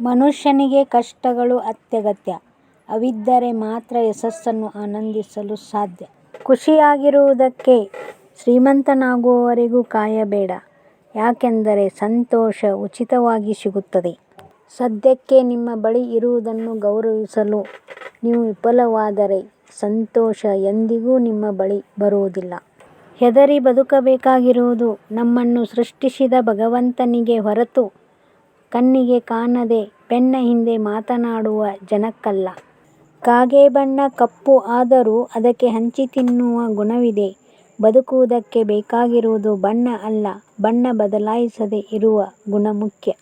ಮನುಷ್ಯನಿಗೆ ಕಷ್ಟಗಳು ಅತ್ಯಗತ್ಯ ಅವಿದ್ದರೆ ಮಾತ್ರ ಯಶಸ್ಸನ್ನು ಆನಂದಿಸಲು ಸಾಧ್ಯ. ಖುಷಿಯಾಗಿರುವುದಕ್ಕೆ ಶ್ರೀಮಂತನಾಗುವವರೆಗೂ ಕಾಯಬೇಡ ಯಾಕೆಂದರೆ ಸಂತೋಷ ಉಚಿತವಾಗಿ ಸಿಗುತ್ತದೆ. ಸದ್ಯಕ್ಕೆ ನಿಮ್ಮ ಬಳಿ ಇರುವುದನ್ನು ಗೌರವಿಸಲು ನೀವು ವಿಫಲವಾದರೆ ಸಂತೋಷ ಎಂದಿಗೂ ನಿಮ್ಮ ಬಳಿ ಬರುವುದಿಲ್ಲ. ಹೆದರಿ ಬದುಕಬೇಕಾಗಿರುವುದು ನಮ್ಮನ್ನು ಸೃಷ್ಟಿಸಿದ ಭಗವಂತನಿಗೆ ಹೊರತು ಕಣ್ಣಿಗೆ ಕಾಣದೆ ಬೆನ್ನ ಹಿಂದೆ ಮಾತನಾಡುವ ಜನಕ್ಕಲ್ಲ. ಕಾಗೆ ಬಣ್ಣ ಕಪ್ಪು ಆದರೂ ಅದಕ್ಕೆ ಹಂಚಿ ತಿನ್ನುವ ಗುಣವಿದೆ. ಬದುಕುವುದಕ್ಕೆ ಬೇಕಾಗಿರುವುದು ಬಣ್ಣ ಅಲ್ಲ, ಬಣ್ಣ ಬದಲಾಯಿಸದೆ ಇರುವ ಗುಣ ಮುಖ್ಯ.